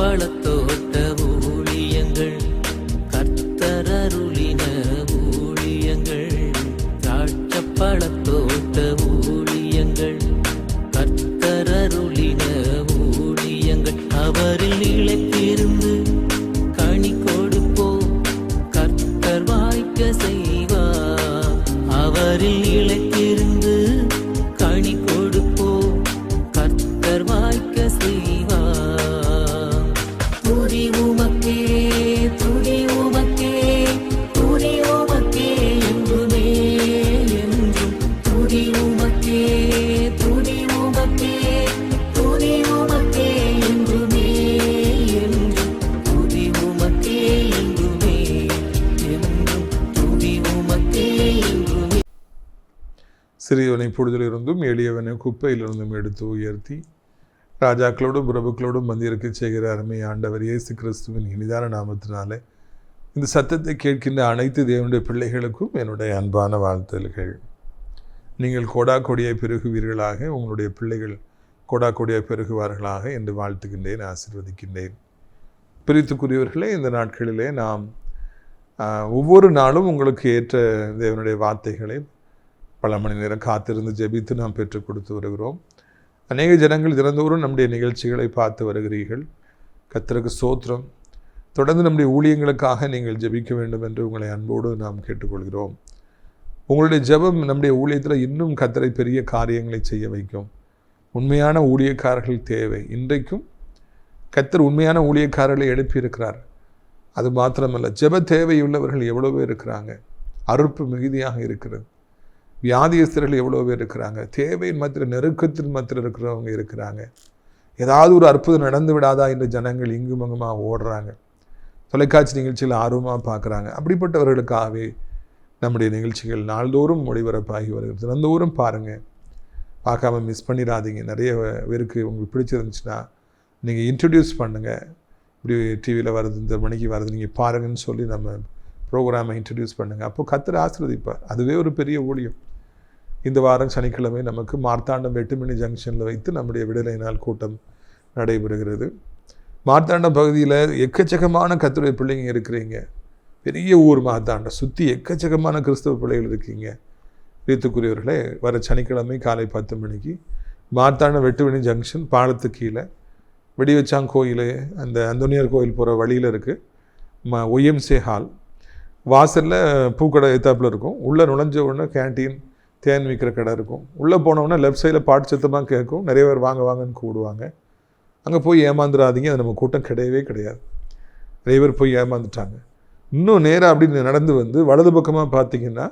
பழத்தோ சிறியவனை பொழுதிலிருந்தும் எளியவனை குப்பையிலிருந்தும் எடுத்து உயர்த்தி ராஜாக்களோடும் பிரபுக்களோடும் வந்திருக்க செய்கிற அருமை ஆண்டவர் இயேசு கிறிஸ்துவின் இனிதான நாமத்தினாலே இந்த சத்தத்தை கேட்கின்ற அனைத்து தேவனுடைய பிள்ளைகளுக்கும் என்னுடைய அன்பான வாழ்த்தல்கள் நீங்கள் கோடா கொடியை பெருகுவீர்களாக உங்களுடைய பிள்ளைகள் கோடா கொடியை பெருகுவார்களாக என்று வாழ்த்துகின்றேன் ஆசிர்வதிக்கின்றேன். பிரித்துக்குரியவர்களே இந்த நாட்களிலே நாம் ஒவ்வொரு நாளும் உங்களுக்கு ஏற்ற தேவனுடைய வார்த்தைகளை பல மணி நேரம் காத்திருந்து ஜெபித்து நாம் பெற்றுக் கொடுத்து வருகிறோம். அநேக ஜனங்கள் தினந்தோறும் நம்முடைய நிகழ்ச்சிகளை பார்த்து வருகிறீர்கள். கத்தருக்கு சோத்திரம் தொடர்ந்து நம்முடைய ஊழியங்களுக்காக நீங்கள் ஜெபிக்க வேண்டும் என்று உங்களை அன்போடு நாம் கேட்டுக்கொள்கிறோம். உங்களுடைய ஜெபம் நம்முடைய ஊழியத்தில் இன்னும் கத்தரை பெரிய காரியங்களை செய்ய வைக்கும். உண்மையான ஊழியக்காரர்கள் தேவை. இன்றைக்கும் கத்தர் உண்மையான ஊழியக்காரர்களை எழுப்பியிருக்கிறார். அது மாத்திரமல்ல ஜெப தேவையுள்ளவர்கள் எவ்வளவோ இருக்கிறாங்க. அறுப்பு மிகுதியாக இருக்கிறது. வியாதியஸ்தர்கள் எவ்வளோ பேர் இருக்கிறாங்க? தேவையின் மத்திர நெருக்கத்தின் மத்திர இருக்கிறவங்க இருக்கிறாங்க. ஏதாவது ஒரு அற்புதம் நடந்து விடாதா என்று ஜனங்கள் இங்கும் அங்குமாக ஓடுறாங்க. தொலைக்காட்சி நிகழ்ச்சியில் ஆர்வமாக பார்க்குறாங்க. அப்படிப்பட்டவர்களுக்காகவே நம்முடைய நிகழ்ச்சிகள் நாள்தோறும் ஒளிபரப்பாகி வருகிறது. தினந்தோறும் பாருங்கள் பார்க்காம மிஸ் பண்ணிடாதீங்க. நிறைய பேருக்கு உங்களுக்கு பிடிச்சிருந்துச்சுன்னா நீங்கள் இன்ட்ரடியூஸ் பண்ணுங்கள் இப்படி டிவியில் வருது இந்த மணிக்கு வருது நீங்கள் பாருங்கன்னு சொல்லி நம்ம ப்ரோக்ராமை இன்ட்ரடியூஸ் பண்ணுங்கள் அப்போது கத்துற ஆசீர்வதிப்பார் அதுவே ஒரு பெரிய ஊழியம். இந்த வாரம் சனிக்கிழமை நமக்கு மார்த்தாண்டம் வெட்டுமணி ஜங்ஷனில் வைத்து நம்முடைய விடுதலை நாள் கூட்டம் நடைபெறுகிறது. மார்த்தாண்டம் பகுதியில் எக்கச்சக்கமான கத்துரை பிள்ளைங்க இருக்கிறீங்க. பெரிய ஊர் மார்த்தாண்டம் சுற்றி எக்கச்சக்கமான கிறிஸ்தவ பிள்ளைகள் இருக்கீங்க. வீத்துக்குரியவர்களே வர சனிக்கிழமை காலை பத்து மணிக்கு மார்த்தாண்டம் வெட்டுவணி ஜங்ஷன் பாலத்து கீழே வெடிவச்சாங் கோயில் அந்த அந்தோனியார் கோயில் போகிற வழியில் இருக்குது ம ஒய்எம்சே ஹால். வாசலில் பூக்கடை எத்தாப்பில் இருக்கும். உள்ளே நுழைஞ்ச உடனே கேன்டீன் தேன் விற்கிற கடை இருக்கும். உள்ளே போனோம்னா லெஃப்ட் சைடில் பாட்டு சத்தமாக கேட்கும். நிறைய பேர் வாங்க வாங்கன்னு கூடுவாங்க. அங்கே போய் ஏமாந்துடாதீங்க அது நம்ம கூட்டம் கிடையவே கிடையாது. நிறைய பேர் போய் ஏமாந்துட்டாங்க. இன்னும் நேராக அப்படி நடந்து வந்து வலது பக்கமாக பார்த்தீங்கன்னா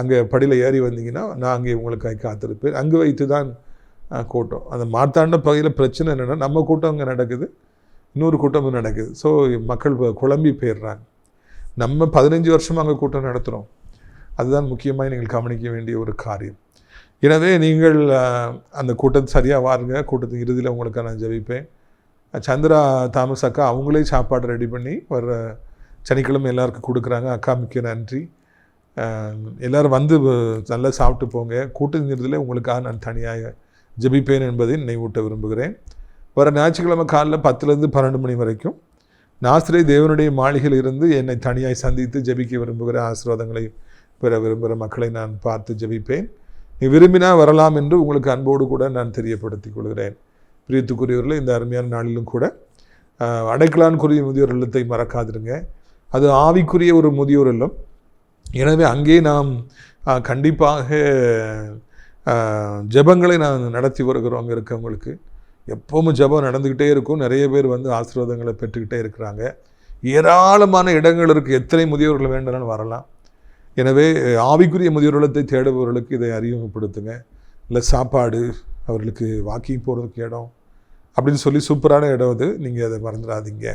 அங்கே படியில் ஏறி வந்தீங்கன்னா நான் அங்கே உங்களுக்காக காத்திருப்பேன். அங்கே வைத்து தான் கூட்டம். அந்த மார்த்தாண்ட பகுதியில் பிரச்சனை என்னென்னா நம்ம கூட்டம் அங்கே நடக்குது. இன்னொரு கூட்டமும் நடக்குது. ஸோ மக்கள் குழம்பி போயிடுறாங்க. நம்ம பதினஞ்சு வருஷமாக அங்கே கூட்டம் நடத்துகிறோம் அதுதான் முக்கியமாக நீங்கள் கவனிக்க வேண்டிய ஒரு காரியம். எனவே நீங்கள் அந்த கூட்டத்தை சரியாக வாருங்க. கூட்டத்தின் இறுதியில் உங்களுக்கு நான் ஜெபிப்பேன். சந்திரா தாமஸ் அக்கா அவங்களே சாப்பாடு ரெடி பண்ணி வர சனிக்கிழமை எல்லாருக்கும் கொடுக்குறாங்க. அக்கா மிக்க நன்றி. எல்லோரும் வந்து நல்லா சாப்பிட்டு போங்க. கூட்டத்தின் இறுதியில் உங்களுக்காக நான் தனியாக ஜெபிப்பேன் என்பதை நினைவூட்ட விரும்புகிறேன். வர ஞாயிற்றுக்கிழமை காலைல பத்துலேருந்து பன்னெண்டு மணி வரைக்கும் நாஸ்திரை தேவனுடைய மாளிகையில் இருந்து என்னை தனியாய் சந்தித்து ஜெபிக்க விரும்புகிற ஆசீர்வாதங்களை பெற விரும்புகிற மக்களை நான் பார்த்து ஜெபிப்பேன். நீ விரும்பினா வரலாம் என்று உங்களுக்கு அன்போடு கூட நான் தெரியப்படுத்திக் கொள்கிறேன். பிரியத்துக்குரியவர்களை இந்த அருமையான நாளிலும் கூட அடைக்கலான்குரிய முதியோர் இல்லத்தை மறக்காதிருங்க. அது ஆவிக்குரிய ஒரு முதியோர் இல்லம். எனவே அங்கே நாம் கண்டிப்பாக ஜபங்களை ஜெபங்களை நான் நடத்தி வருகிறோம் அங்கே இருக்கவங்களுக்கு. எப்பவும் ஜெபம் நடந்துக்கிட்டே இருக்கும். நிறைய பேர் வந்து ஆசீர்வாதங்களை பெற்றுக்கிட்டே இருக்கிறாங்க. ஏராளமான இடங்கள் இருக்குது எத்தனை முதியோர்கள் வேண்டும்னாலும் வரலாம். எனவே ஆவிக்குரிய முதியோர் தேடுபவர்களுக்கு இதை அறிமுகப்படுத்துங்க. இல்லை சாப்பாடு அவர்களுக்கு வாக்கிங் போகிறதுக்கு இடம் அப்படின்னு சொல்லி சூப்பரான இடம் அது. நீங்கள் அதை மறந்துடாதீங்க.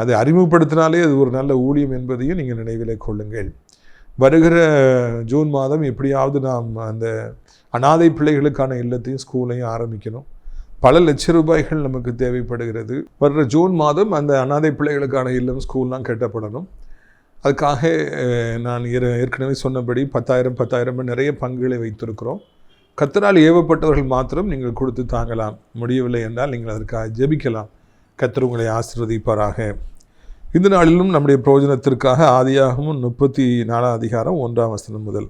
அதை அறிமுகப்படுத்தினாலே அது ஒரு நல்ல ஊழியம் என்பதையும் நீங்கள் நினைவில் கொள்ளுங்கள். வருகிற ஜூன் மாதம் எப்படியாவது நாம் அந்த அனாதை பிள்ளைகளுக்கான இல்லத்தையும் ஸ்கூலையும் ஆரம்பிக்கணும். பல லட்ச ரூபாய்கள் நமக்கு தேவைப்படுகிறது. வர்ற ஜூன் மாதம் அந்த அனாதை பிள்ளைகளுக்கான இல்லம் ஸ்கூல்லாம் கட்டப்படணும். அதுக்காக நான் ஏற- ஏற்கனவே சொன்னபடி பத்தாயிரம் பத்தாயிரம் நிறைய பங்குகளை வைத்திருக்கிறோம். கத்தரால் ஏவப்பட்டவர்கள் மாத்திரம் நீங்கள் கொடுத்து தாங்கலாம். முடியவில்லை என்றால் நீங்கள் அதற்காக ஜெபிக்கலாம். கத்தர் உங்களை ஆசிர்வதிப்பாராக. இந்த நாளிலும் நம்முடைய பிரயோஜனத்திற்காக ஆதியாகவும் முப்பத்தி நாலாம் அதிகாரம் ஒன்றாம் வசனம் முதல்.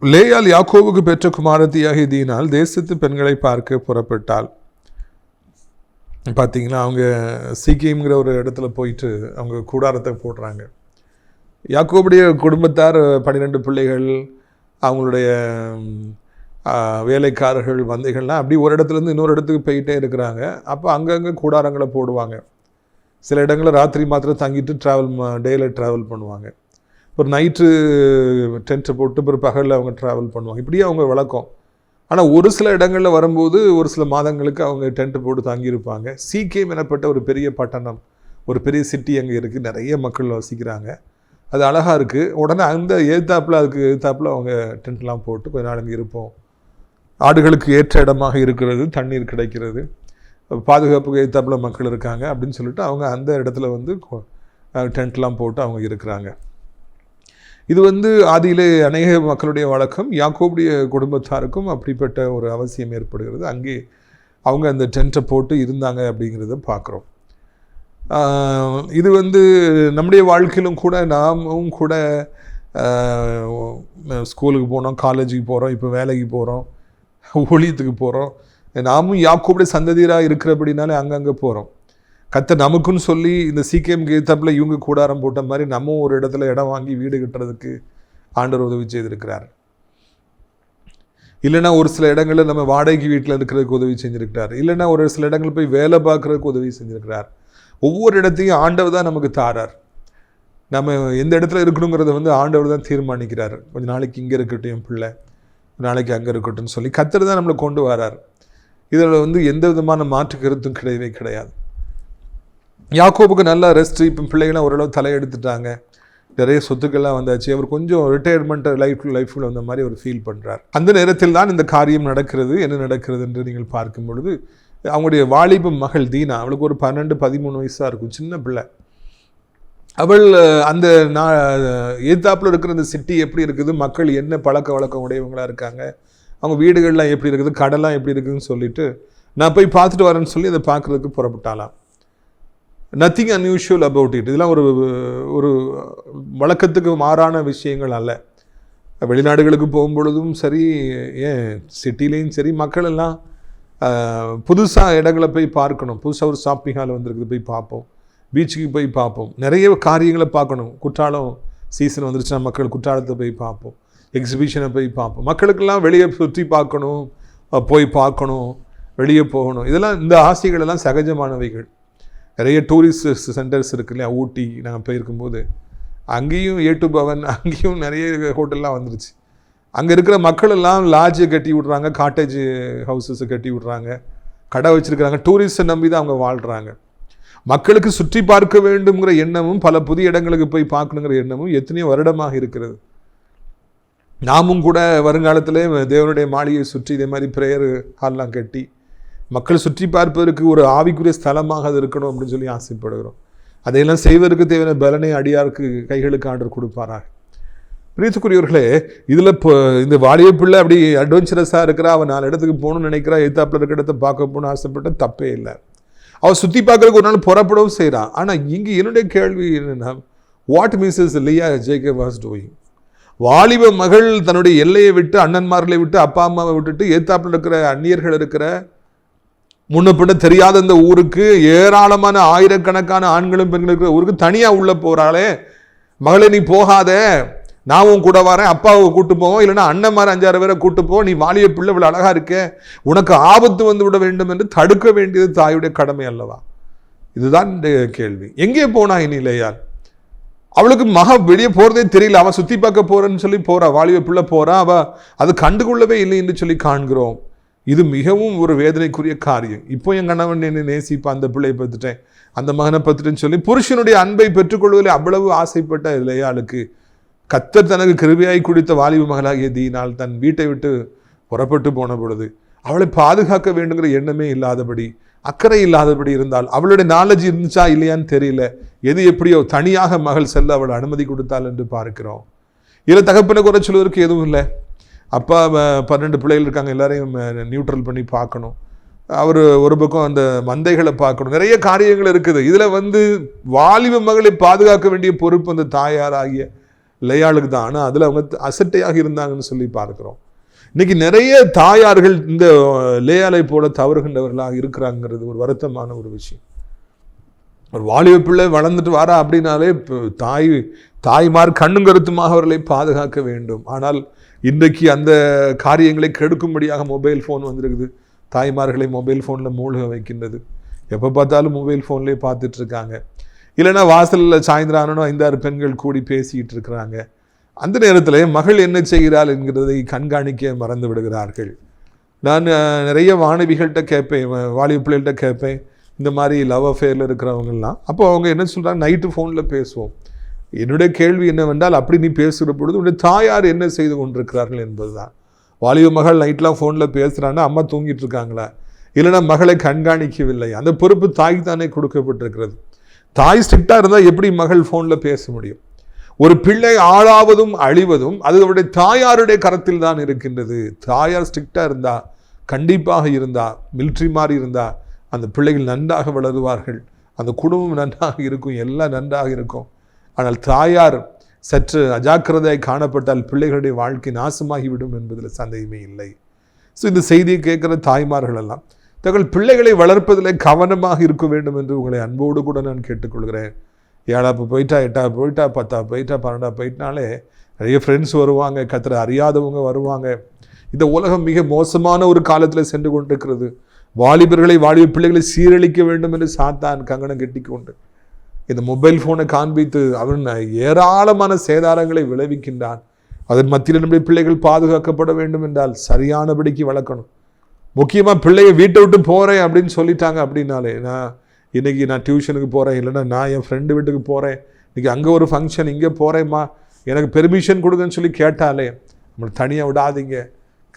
லேயால் யாக்கோவுக்கு பெற்ற குமாரத்தியாகி தீனால் தேசத்து பெண்களை பார்க்க புறப்பட்டாள். பார்த்தீங்கன்னா அவங்க சீக்கியம்ங்கிற ஒரு இடத்துல போயிட்டு அவங்க கூடாரத்தை போடுறாங்க. யாக்கோபுடைய குடும்பத்தார் பன்னிரெண்டு பிள்ளைகள் அவங்களுடைய வேலைக்காரர்கள் வந்தைகள்லாம் அப்படி ஒரு இடத்துலேருந்து இன்னொரு இடத்துக்கு போயிட்டே இருக்கிறாங்க. அப்போ அங்கங்கே கூடாரங்களை போடுவாங்க. சில இடங்களில் ராத்திரி மாத்திரம் தங்கிட்டு ட்ராவல் டேயில் ட்ராவல் பண்ணுவாங்க. ஒரு நைட்டு டென்ட்டை போட்டு பிறகு பகலில் அவங்க ட்ராவல் பண்ணுவாங்க. இப்படியே அவங்க வழக்கம். ஆனால் ஒரு சில இடங்களில் வரும்போது ஒரு சில மாதங்களுக்கு அவங்க டென்ட் போட்டு தங்கியிருப்பாங்க. சீக்கியம் எனப்பட்ட ஒரு பெரிய பட்டணம் ஒரு பெரிய சிட்டி அங்கே இருக்குது நிறைய மக்கள் வசிக்கிறாங்க. அது அழகாக இருக்குது உடனே அந்த ஏத்தாப்பில் அதுக்கு ஏத்தாப்பில் அவங்க டென்ட்லாம் போட்டு கொஞ்ச நாள் அங்கே இருப்போம். ஆடுகளுக்கு ஏற்ற இடமாக இருக்கிறது தண்ணீர் கிடைக்கிறது. பாதுகாப்புக்கு ஏத்தாப்பில் மக்கள் இருக்காங்க அப்படின்னு சொல்லிட்டு அவங்க அந்த இடத்துல வந்து டென்ட்லாம் போட்டு அவங்க இருக்கிறாங்க. இது வந்து ஆதியிலே அநேக மக்களுடைய வழக்கம். யாக்கோபுடைய குடும்பத்தாருக்கும் அப்படிப்பட்ட ஒரு அவசியம் ஏற்படுகிறது. அங்கே அவங்க அந்த டென்ட்டை போட்டு இருந்தாங்க அப்படிங்கிறத பார்க்குறோம். இது வந்து நம்முடைய வாழ்க்கையிலும் கூட நாமும் கூட ஸ்கூலுக்கு போனோம் காலேஜுக்கு போகிறோம் இப்போ வேலைக்கு போகிறோம் ஊழியத்துக்கு போகிறோம் நாமும் யாக்கோபுடைய சந்ததியராக இருக்கிறபடினாலே அங்கங்கே போகிறோம் கத்த நமக்குன்னு சொல்லி இந்த சீக்கியம் கீதப்பில் இவங்க கூடாரம் போட்ட மாதிரி நம்ம ஒரு இடத்துல இடம் வாங்கி வீடு கட்டுறதுக்கு ஆண்டவர் உதவி செய்திருக்கிறார். இல்லைன்னா ஒரு சில இடங்களில் நம்ம வாடகைக்கு வீட்டில் இருக்கிறதுக்கு உதவி செஞ்சுருக்கிறார். இல்லைன்னா ஒரு சில இடங்கள் போய் வேலை பார்க்குறதுக்கு உதவி செஞ்சுருக்கிறார். ஒவ்வொரு இடத்தையும் ஆண்டவர் தான் நமக்கு தாரார். நம்ம எந்த இடத்துல இருக்கணுங்கிறத வந்து ஆண்டவர் தான் தீர்மானிக்கிறார். கொஞ்ச நாளைக்கு இங்கே இருக்கட்டும் என் பிள்ளை. நாளைக்கு அங்கே இருக்கட்டும்னு சொல்லி கத்தர் தான் நம்மளை கொண்டு வரார். இதில் வந்து எந்த விதமான மாற்று கருத்தும் கிடையவே கிடையாது. யாக்கோபுக்கு நல்லா ரெஸ்ட் இப்போ பிள்ளைகள்லாம் ஓரளவு தலையெடுத்துட்டாங்க. நிறைய சொத்துக்கள்லாம் வந்தாச்சு. அவர் கொஞ்சம் ரிட்டையர்மெண்ட் லைஃப் லைஃப்பில் வந்த மாதிரி அவர் ஃபீல் பண்ணுறார் அந்த நேரத்தில் தான் இந்த காரியம் நடக்கிறது என்ன நடக்கிறது என்று நீங்கள் பார்க்கும் பொழுது அவங்களுடைய வாலிப மகள் தீனா அவளுக்கு ஒரு பன்னெண்டு பதிமூணு வயசாக இருக்கும் சின்ன பிள்ளை. அவள் அந்த நான் ஏத்தாப்பில் இருக்கிற அந்த சிட்டி எப்படி இருக்குது மக்கள் என்ன பழக்க வழக்கம் உடையவங்களா இருக்காங்க அவங்க வீடுகள்லாம் எப்படி இருக்குது கடலாம் எப்படி இருக்குதுன்னு சொல்லிட்டு நான் போய் பார்த்துட்டு வரேன்னு சொல்லி அதை பார்க்குறதுக்கு புறப்பட்டாலாம் நத்திங் அன்யூஷுவல் அபவுட் இட் இதெல்லாம் ஒரு ஒரு வழக்கத்துக்கு மாறான விஷயங்கள் அல்ல. வெளிநாடுகளுக்கு போகும்பொழுதும் சரி ஏன் சிட்டிலேயும் சரி மக்கள் எல்லாம் புதுசாக இடங்களை போய் பார்க்கணும். புதுசாக ஒரு ஷாப்பிங் ஹால் வந்திருக்குது போய் பார்ப்போம். பீச்சுக்கு போய் பார்ப்போம். நிறைய காரியங்களை பார்க்கணும். குற்றாலம் சீசன் வந்துருச்சுன்னா மக்கள் குற்றாலத்தை போய் பார்ப்போம். எக்ஸிபிஷனை போய் பார்ப்போம். மக்களுக்கெல்லாம் வெளியே சுற்றி பார்க்கணும் போய் பார்க்கணும் வெளியே போகணும். இதெல்லாம் இந்த ஆசைகள் எல்லாம் சகஜமானவைகள். நிறைய டூரிஸ்ட் சென்டர்ஸ் இருக்கு இல்லையா? ஊட்டி நாங்கள் போயிருக்கும்போது. அங்கேயும் ஏ டு பவன் அங்கேயும் நிறைய ஹோட்டல்லாம் வந்துருச்சு. அங்கே இருக்கிற மக்கள் எல்லாம் லாட்ஜை கட்டி விட்றாங்க காட்டேஜ் ஹவுசஸை கட்டி விட்றாங்க. கடை வச்சுருக்கிறாங்க. டூரிஸ்ட்டை நம்பி தான் அவங்க வாழ்கிறாங்க மக்களுக்கு சுற்றி பார்க்க வேண்டுங்கிற எண்ணமும் பல புதிய இடங்களுக்கு போய் பார்க்கணுங்கிற எண்ணமும் எத்தனையோ வருடமாக இருக்கிறது. நாமும் கூட வருங்காலத்திலே தேவனுடைய மாளிகையை சுற்றி இதே மாதிரி ப்ரேயர் ஹால்லாம் கட்டி மக்கள் சுற்றி பார்ப்பதற்கு ஒரு ஆவிக்குரிய ஸ்தலமாக அது இருக்கணும் அப்படின்னு சொல்லி ஆசைப்படுகிறோம். அதையெல்லாம் செய்வதற்கு தேவையான பலனை அடியாருக்கு கைகளுக்கு ஆர்டர் கொடுப்பாராக. பிரியத்துக்குரியவர்களே இதில் இப்போ இந்த வாலிய பிள்ளை அப்படி அட்வென்ச்சரஸாக இருக்கிறா அவன் நாலு இடத்துக்கு போகணும்னு நினைக்கிறா எத்தாப்பில் இருக்கிற இடத்த பார்க்க போகணும்னு ஆசைப்பட்ட தப்பே இல்லை. அவள் சுற்றி பார்க்குறதுக்கு ஒரு நாள் புறப்படவும் செய்கிறான் ஆனால் இங்கே என்னுடைய கேள்வி என்னென்னா what Mrs Leah JK was doing வாலிப மகள் தன்னுடைய எல்லையை விட்டு அண்ணன்மார்களை விட்டு அப்பா அம்மாவை விட்டுட்டு ஏத்தாப்பில் இருக்கிற அந்நியர்கள் இருக்கிற முன்ன தெரியாத இந்த ஊருக்கு ஏராளமான ஆயிரக்கணக்கான ஆண்களும் பெண்களும் இருக்கிற ஊருக்கு தனியாக உள்ளே போகிறாளே மகளே நீ போகாத. நான் உன் கூட வரேன். அப்பாவை கூட்டு போவோம். இல்லைன்னா அண்ணன் மாதிரி அஞ்சாறு பேரை கூட்டு போவோம் நீ வாலிய பிள்ளை இவ்வளோ அழகாக இருக்கே. உனக்கு ஆபத்து வந்து விட வேண்டும் என்று தடுக்க வேண்டியது தாயுடைய கடமை அல்லவா? இதுதான் இந்த கேள்வி. எங்கே போனா இனிலையார் அவளுக்கு மக வெளியே போகிறதே தெரியல. அவன் சுற்றி பார்க்க போகிறேன்னு சொல்லி போகிறா வாலிப பிள்ளை போகிறான் அவள் அது கண்டுகொள்ளவே இல்லை என்று சொல்லி காண்கிறோம். இது மிகவும் ஒரு வேதனைக்குரிய காரியம். இப்போ என் கணவன் என்னை நேசிப்பா அந்த பிள்ளையை பார்த்துட்டேன். அந்த மகனை பார்த்துட்டேன்னு சொல்லி புருஷனுடைய அன்பை பெற்றுக்கொள்வதில் அவ்வளவு ஆசைப்பட்ட இல்லையாளுக்கு கத்தர் தனக்கு கிருபியாய் குடித்த வாலிப மகளாகிய தீனால் தன் வீட்டை விட்டு புறப்பட்டு போன பொழுது அவளை பாதுகாக்க வேண்டுங்கிற எண்ணமே இல்லாதபடி அக்கறை இல்லாதபடி இருந்தால் அவளுடைய நாலேஜ் இருந்துச்சா இல்லையான்னு தெரியல. எது எப்படியோ தனியாக மகள் செல்ல அவள் அனுமதி கொடுத்தாள் என்று பார்க்கிறோம். இதில் தகப்பனை குறை சொல்வதற்கு எதுவும் இல்லை. அப்பா பன்னெண்டு பிள்ளைகள் இருக்காங்க எல்லாரையும் நியூட்ரல் பண்ணி பார்க்கணும். அவர் ஒரு பக்கம் அந்த மந்தைகளை பார்க்கணும். நிறைய காரியங்கள் இருக்குது. இதில் வந்து வாலிப மகளை பாதுகாக்க வேண்டிய பொறுப்பு அந்த தாயாராகிய லையாளுக்கு தான். ஆனால் அதில் அவங்க அசட்டையாக இருந்தாங்கன்னு சொல்லி பார்க்குறோம். இன்னைக்கு நிறைய தாயார்கள் இந்த லேயாலை போல தவறுகின்றவர்களாக இருக்கிறாங்கிறது ஒரு வருத்தமான ஒரு விஷயம். ஒரு வாலிப பிள்ளை வளர்ந்துட்டு வரா அப்படின்னாலே இப்போ தாய் தாய்மார் கண்ணும் கருத்துமாக அவர்களை பாதுகாக்க வேண்டும். ஆனால் இன்றைக்கு அந்த காரியங்களை கெடுக்கும்படியாக மொபைல் ஃபோன் வந்திருக்குது. தாய்மார்களை மொபைல் ஃபோனில் மூழ்க வைக்கின்றது. எப்போ பார்த்தாலும் மொபைல் ஃபோன்லேயே பார்த்துட்ருக்காங்க. இல்லைன்னா வாசலில் சாயந்தரம் ஆனோன்னா ஐந்தாறு பெண்கள் கூடி பேசிக்கிட்டு இருக்கிறாங்க அந்த நேரத்தில் மகள் என்ன செய்கிறாள் என்கிறதை கண்காணிக்க மறந்து விடுகிறார்கள். நான் நிறைய மாணவிகள்கிட்ட கேட்பேன் வ- வாலிப பிள்ளைகள்கிட்ட கேட்பேன். இந்த மாதிரி லவ் அஃபேரில் இருக்கிறவங்கலாம் அப்போ அவங்க என்ன சொல்கிறாங்க நைட்டு ஃபோனில் பேசுவோம். என்னுடைய கேள்வி என்னவென்றால் அப்படி நீ பேசுகிற பொழுது உன்னுடைய தாயார் என்ன செய்து கொண்டிருக்கிறார்கள் என்பதுதான். வாலிப மகள் நைட்லாம் ஃபோனில் பேசுகிறான்னா அம்மா தூங்கிட்டு இருக்காங்களா? இல்லைன்னா மகளை கண்காணிக்கவில்லை அந்த பொறுப்பு தாய் தானே கொடுக்கப்பட்டிருக்கிறது. தாய் ஸ்ட்ரிக்டாக இருந்தால் எப்படி மகள் ஃபோனில் பேச முடியும்? ஒரு பிள்ளை ஆளாவதும் அழிவதும் அது அவருடைய தாயாருடைய கரத்தில் தான் இருக்கின்றது. தாயார் ஸ்ட்ரிக்டாக இருந்தால் கண்டிப்பாக இருந்தால் மிலிட்ரி மாதிரி இருந்தால் அந்த பிள்ளைகள் நன்றாக வளருவார்கள். அந்த குடும்பம் நன்றாக இருக்கும் எல்லாம் நன்றாக இருக்கும். ஆனால் தாயார் சற்று அஜாக்கிரதையாக காணப்பட்டால் பிள்ளைகளுடைய வாழ்க்கை நாசமாகிவிடும் என்பதில் சந்தேகமே இல்லை. ஸோ இந்த செய்தியை கேட்குற தாய்மார்கள் எல்லாம் தங்கள் பிள்ளைகளை வளர்ப்பதிலே கவனமாக இருக்க வேண்டும் என்று உங்களை அன்போடு கூட நான் கேட்டுக்கொள்கிறேன். ஏழாப்பு போயிட்டா எட்டா போயிட்டா பத்தா போயிட்டா பன்னெண்டா போயிட்டனாலே நிறைய ஃப்ரெண்ட்ஸ் வருவாங்க கத்திர அறியாதவங்க வருவாங்க. இந்த உலகம் மிக மோசமான ஒரு காலத்தில் சென்று கொண்டிருக்கிறது. வாலிபர்களை வாலிப பிள்ளைகளை சீரழிக்க வேண்டும் என்று சாத்தான் கங்கணம் கட்டிக்கொண்டு. இந்த மொபைல் ஃபோனை காண்பித்து அவன் ஏராளமான சேதாரங்களை விளைவிக்கின்றான். அதன் மத்தியில் நம்முடைய பிள்ளைகள் பாதுகாக்கப்பட வேண்டும் என்றால் சரியானபடிக்கு வளர்க்கணும். முக்கியமாக பிள்ளைய வீட்டை விட்டு போகிறேன் அப்படின்னு சொல்லிட்டாங்க அப்படின்னாலே நான் இன்றைக்கி நான் டியூஷனுக்கு போகிறேன் இல்லைன்னா நான் என் ஃப்ரெண்டு வீட்டுக்கு போகிறேன் இன்றைக்கி அங்கே ஒரு ஃபங்க்ஷன் இங்கே போகிறேம்மா எனக்கு பெர்மிஷன் கொடுங்கன்னு சொல்லி கேட்டாலே நம்மளை தனியாக விடாதீங்க.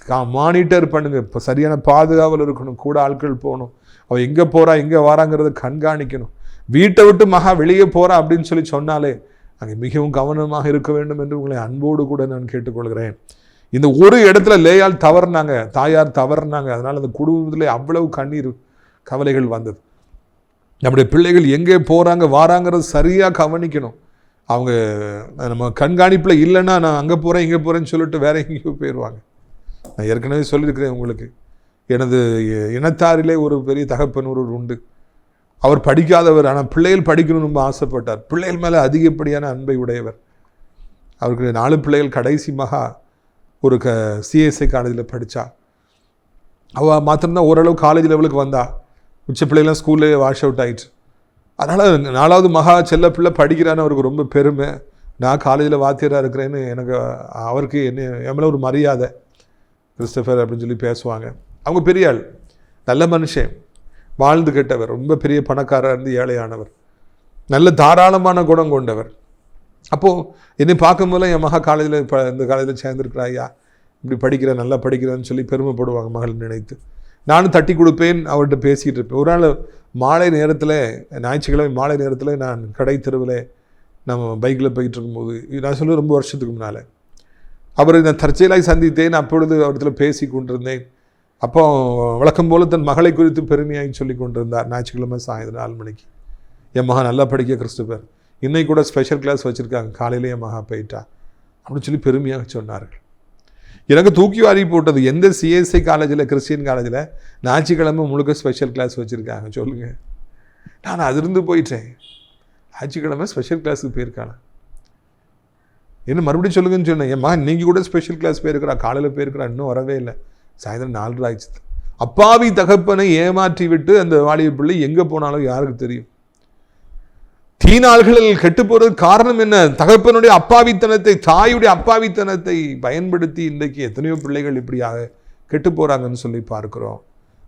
கா மானிட்டர் பண்ணுங்கள் இப்போ சரியான பாதுகாவல் இருக்கணும். கூட ஆட்கள் போகணும். அவள் எங்கே போகிறா எங்கே வராங்கிறத கண்காணிக்கணும். வீட்டை விட்டு மகா வெளியே போகிறா அப்படின்னு சொல்லி சொன்னாலே அங்கே மிகவும் கவனமாக இருக்க வேண்டும் என்று உங்களை அன்போடு கூட நான் கேட்டுக்கொள்கிறேன். இந்த ஒரு இடத்துல லேயால் தவறுனாங்க தாயார் தவறுனாங்க அதனால் அந்த குடும்பத்தில் அவ்வளவு கண்ணீர் கவலைகள் வந்தது. நம்முடைய பிள்ளைகள் எங்கே போகிறாங்க வாராங்கிறது சரியாக கவனிக்கணும். அவங்க நம்ம கண்காணிப்பில் இல்லைன்னா நான் அங்கே போகிறேன் இங்கே போகிறேன்னு சொல்லிட்டு வேற எங்கேயோ போயிடுவாங்க நான் ஏற்கனவே சொல்லியிருக்கிறேன் உங்களுக்கு. எனது இனத்தாரிலே ஒரு பெரிய தகப்பன் ஒருவர் உண்டு. அவர் படிக்காதவர் ஆனால் பிள்ளைகள் படிக்கணும்னு ரொம்ப ஆசைப்பட்டார். பிள்ளைகள் மேலே அதிகப்படியான அன்பை உடையவர். அவருக்கு நாலு பிள்ளைகள் கடைசி மகா ஒரு க சிஎஸ்ஐ காலேஜில் படித்தா. அவள் மாத்திரம்தான் ஓரளவு காலேஜ் லெவலுக்கு வந்தா. மிச்ச பிள்ளைலாம் ஸ்கூல்லே வாஷ் அவுட் ஆயிடுச்சு அதனால் நாலாவது மகா செல்ல பிள்ளை படிக்கிறான்னு அவருக்கு ரொம்ப பெருமை. நான் காலேஜில் வாத்தியராக இருக்கிறேன்னு எனக்கு அவருக்கு என்ன என் மேலே ஒரு மரியாதை. கிறிஸ்டபர் அப்படின்னு சொல்லி பேசுவாங்க. அவங்க பெரிய ஆள் நல்ல மனுஷன். வாழ்ந்து கெட்டவர் ரொம்ப பெரிய பணக்காரர் இருந்து ஏழையானவர். நல்ல தாராளமான குணம் கொண்டவர். அப்போது என்னை பார்க்கும்போது என் மகா காலேஜில் இப்போ இந்த காலேஜில் சேர்ந்துருக்கிறா ஐயா இப்படி படிக்கிற நல்லா படிக்கிறேன்னு சொல்லி பெருமைப்படுவாங்க மகள் நினைத்து. நானும் தட்டி கொடுப்பேன் அவர்கிட்ட பேசிகிட்டு இருப்பேன். ஒரு நாள் மாலை நேரத்தில் ஞாயிற்றுக்கிழமை மாலை நேரத்தில் நான் கடை தெருவில் நம்ம பைக்கில் போயிட்டு இருக்கும்போது நான் சொல்ல ரொம்ப வருஷத்துக்கு முன்னால். அவரை நான் தற்செயலாக சந்தித்தேன் அப்பொழுது அவரிடத்தில் பேசி கொண்டிருந்தேன். அப்போ வழக்கம் போல தன் மகளை குறித்து பெருமையாகி சொல்லி கொண்டிருந்தார். ஞாயிற்றுக்கிழமை சாயந்தரம் நாலு மணிக்கு. என் மகன் நல்லா படிக்க கிறிஸ்துவர் இன்னைக்கு கூட ஸ்பெஷல் கிளாஸ் வச்சுருக்காங்க. காலையில் என் மகா போயிட்டா அப்படின்னு சொல்லி பெருமையாக சொன்னார்கள். எனக்கு தூக்கி வாரி போட்டது எந்த சிஎஸ்ஐ காலேஜில் கிறிஸ்டியன் காலேஜில் ஞாயிற்றுக்கிழமை முழுக்க ஸ்பெஷல் கிளாஸ் வச்சுருக்காங்க. சொல்லுங்கள் நான் அதிருந்து போயிட்டேன். ஞாயிற்றுக்கிழமை ஸ்பெஷல் கிளாஸுக்கு போயிருக்கானா? என்ன மறுபடியும் சொல்லுங்கன்னு சொன்னேன். என் மகன் நீங்கள் கூட ஸ்பெஷல் கிளாஸ் போயிருக்கிறா காலையில் போயிருக்கிறா இன்னும் வரவே இல்லை. சாயந்தரம் நாலு ஆயிடுச்சு. அப்பாவி தகப்பனை ஏமாற்றி விட்டு அந்த வாலிப பிள்ளை எங்கே போனாலும் யாருக்கு தெரியும்? தீனாள்களில் கெட்டு போறது காரணம் என்ன? தகப்பனுடைய அப்பாவித்தனத்தை தாயுடைய அப்பாவித்தனத்தை பயன்படுத்தி இன்றைக்கு எத்தனையோ பிள்ளைகள் இப்படியாக கெட்டு போறாங்கன்னு சொல்லி பார்க்கிறோம்.